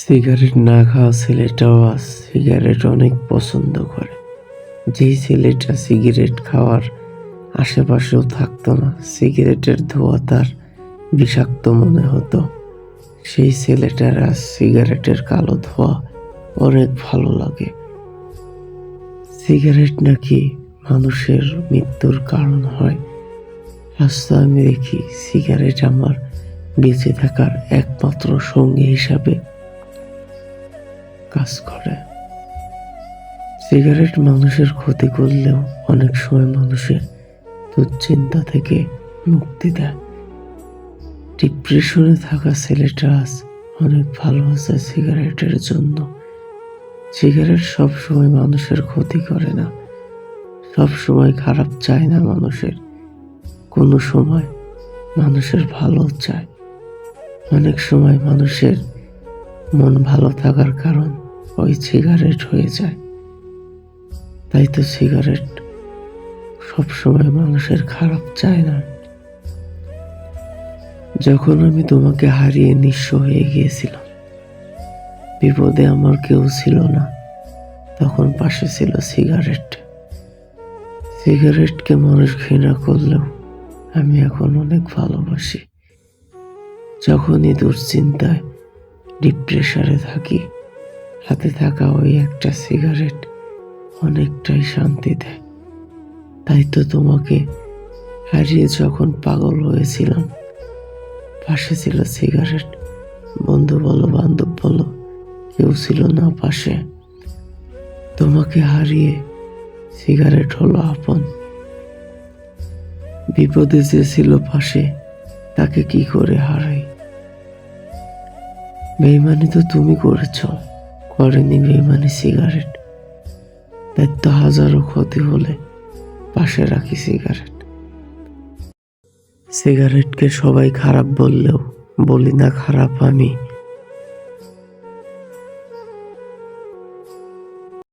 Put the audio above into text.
Cigarette না খাওয়া ছেলেটাও আজ সিগারেট অনেক পছন্দ করে। যেই ছেলেটা সিগারেট খাওয়ার আশেপাশেও থাকতো না, সিগারেটের ধোঁয়া তার বিষাক্ত মনে হতো। সেই ছেলেটার আজ সিগারেটের কালো ধোঁয়া অনেক ভালো লাগে। সিগারেট নাকি মানুষের মৃত্যুর কারণ হয়? আজ তো আমি দেখি সিগারেট আমার বেঁচে থাকার একমাত্র সঙ্গী হিসাবে কাজ করে। সিগারেট মানুষের ক্ষতি করলেও অনেক সময় মানুষের দুশ্চিন্তা থেকে মুক্তি দেয়। ডিপ্রেশনে থাকা ছেলেটা অনেক ভালো আছে সিগারেটের জন্য। সিগারেট সব সময় মানুষের ক্ষতি করে না। সব সময় খারাপ চায় না মানুষের। কোনো সময় মানুষের ভালো চায়। অনেক সময় মানুষের মন ভালো থাকার কারণ ওই সিগারেট হয়ে যায়। তাই তো সিগারেট সব সময় মানুষের খারাপ চায় না। যখন আমি তোমাকে হারিয়ে নিঃস্ব হয়ে গিয়েছিলাম, বিপদে আমার কেউ ছিল না, তখন পাশে ছিল সিগারেট সিগারেটকে মানুষ ঘৃণা করলেও আমি এখন অনেক ভালোবাসি। যখনই দুশ্চিন্তায় ডিপ্রেশনে থাকি হাতে থাকা ওই একটা সিগারেট অনেকটাই শান্তি দেয়। তাই তো তোমাকে হারিয়ে যখন পাগল হয়েছিলাম, পাশে ছিল সিগারেট, বন্ধু বলো, বান্ধব বলো, কেউ ছিল না পাশে। তোমাকে হারিয়ে সিগারেট হলো আপন। বিপদে যে ছিল পাশে, তাকে কি করে হারাই? বেইমানি তো তুমি করেছ। করেনি বেইমানি সিগারেট তো হাজারো ক্ষতি হলে পাশে রাখি সিগারেট সিগারেটকে সবাই খারাপ বললেও বলি না খারাপ আমি।